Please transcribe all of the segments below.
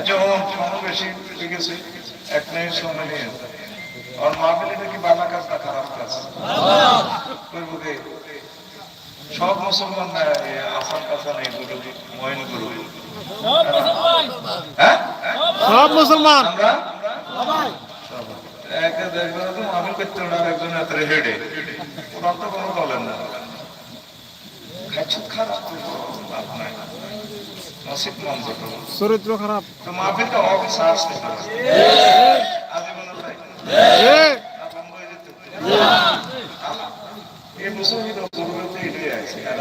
আচ্ছা ও হয়ে গেছে। এক মিনিট সময় আর মাহফিল এটা বালা কাজ না খারাপ কাজ? করব সব মুসলমান না আসান কাসান এইগুলো ময়নগুলো সব মুসলমান। আমরা? একে দেখবেন তো মাহফিল করতে ওনার একজন এত হেডে ওনার তো কোনো বলেন না। খাচ্ছুত খারাপ নাই। নসিব তো চরিত্র খারাপ। তো সাহস যেত এই এটাই আছে আর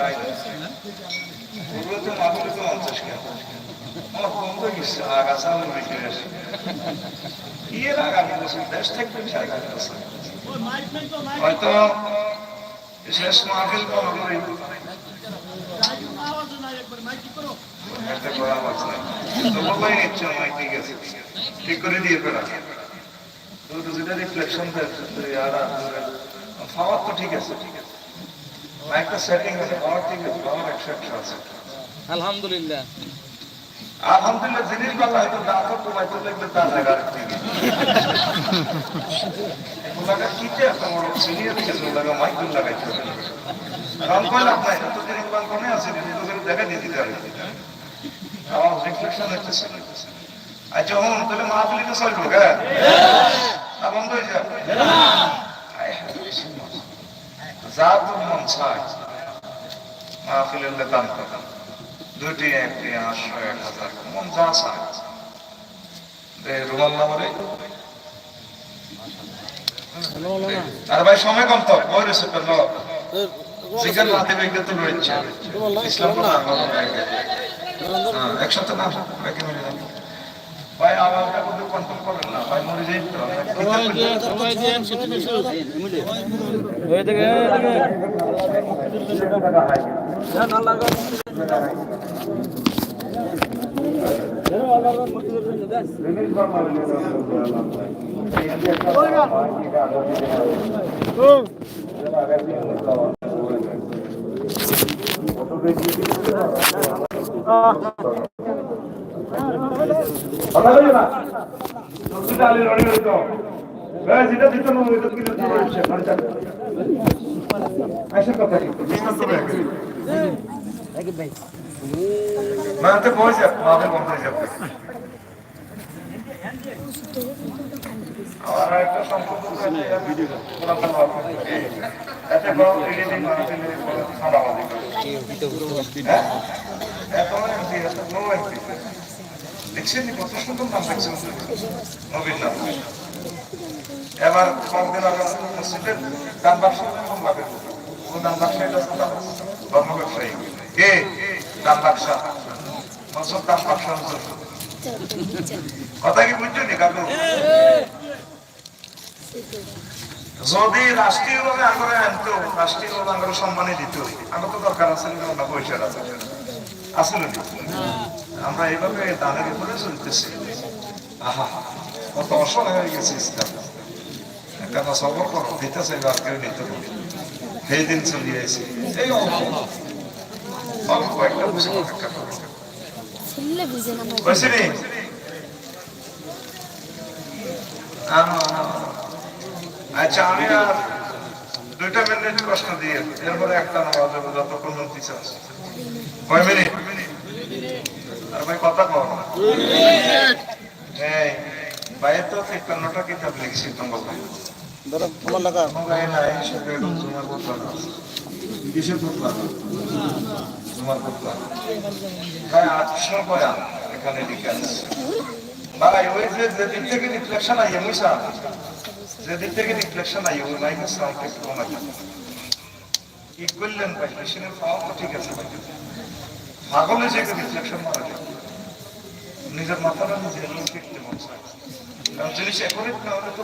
তো পঞ্চাশ কেন আমার বন্ধ গেছে আগাছা আসি। এর আগামী বছর দেশ থেকে আগামী বছর হয়তো শেষ মাহফিল তো আমরা একটা করা আওয়াজ নাই তো বলাই নিচ্ছে মাইক ঠিক আছে ঠিক করে দিয়ে ফেরা যেটা পাওয়ার তো ঠিক আছে মাইকটা সেটিং আছে ঠিক আছে পাওয়ার একশো একশো আছে আলহামদুলিল্লাহ। আলহামদুলিল্লাহ জিনিস ভালো হয়তো দাঁতও কমাইতে লাগবে তার থেকে এগুলাকে কিতে এত বড় সিনিয়র কিছু লাগা মাইকুল লাগাইতে হবে। কারণ কইলাম নাই তো জিনিস বাল আছে করে দেখা দিয়ে দিতে হবে। আমার রিফ্লেকশন হইতেছে। আচ্ছা হুন তাহলে মাহফিলি তো চলবো গা না বন্ধ হয়ে যাবে। হায় হায়। যা তো মন চায় মাহফিলের দাম কত দুটি একটি আটশো এক হাজার মন যা চায় রুমাল নামরে আর ভাই সময় কম তো বই রয়েছে পেল বেগে তো রয়েছে ইসলাম একসাথে না ব্যাকে মিলে যাবে ভাই আওয়াজটা কিন্তু কন্ট্রোল করেন না ভাই মরে যাই তো হয়ে থেকে না যেটা দিত না ওইটা কি দিতে রয়েছে চাল আইসা কথা ব্যাকে মানতে পৌঁছ যা মাকে হয়ে যাবে আর একটা সম্পর্ক ভিডিও এতে এমপি এত নো কত সুন্দর নাম দেখছেন নবীর নাম এবার কয়েকদিন আগে মসজিদের দান এরকম লাগে ও দান ব্যবসা এটা কে ব্যবসা মসজিদ দান ব্যবসা কথা কি বুঝছ নি কাকু যদি রাষ্ট্রীয়ভাবে আমরা আনতো রাষ্ট্রীয়ভাবে আমরা সম্মানে দিত, আমরা তো দরকার আছে না পয়সার আছে আসলে আমরা এইভাবে দানের উপরে চলতেছি। আহা, কত অসহায় হয়ে গেছে ইসলাম। সবর কর দিতে চাইবে আর কেউ সেই দিন চলে আসি এই অল্প একটা বুঝে অপেক্ষা করো ছেলে বুঝে না বুঝছি নি আহ, আচ্ছা আমি আর দুইটা মিনিট কষ্ট দিয়ে। এরপরে একটা নামাজ হবে যতক্ষণ মন্ত্রী আছে। কয় মিনিট আর ভাই কথা কর এই ভাইয়ের তো তিপ্পান্নটা কিতাব লিখছি তোমার ভাই ধরো, তোমার লাগা করতে না ভাই আটশো ওই যে যেদিক থেকে রিফ্লেকশন আইয়ে মুসা যেদিক থেকে রিফ্লেকশন আইয়ে ওই মাইনাস সাউন্ড একটু কমাই কি করলেন ভাই মেশিনের ঠিক আছে ভাই পাগলে যে রিফ্লেকশন মারা যায় নিজের মাথাটা নিজে শিখতে মন চায়। জিনিস হলে তো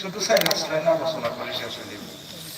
শুধু সাইলেন্স লাইনে আলোচনা করে শেষ হয়ে যাবে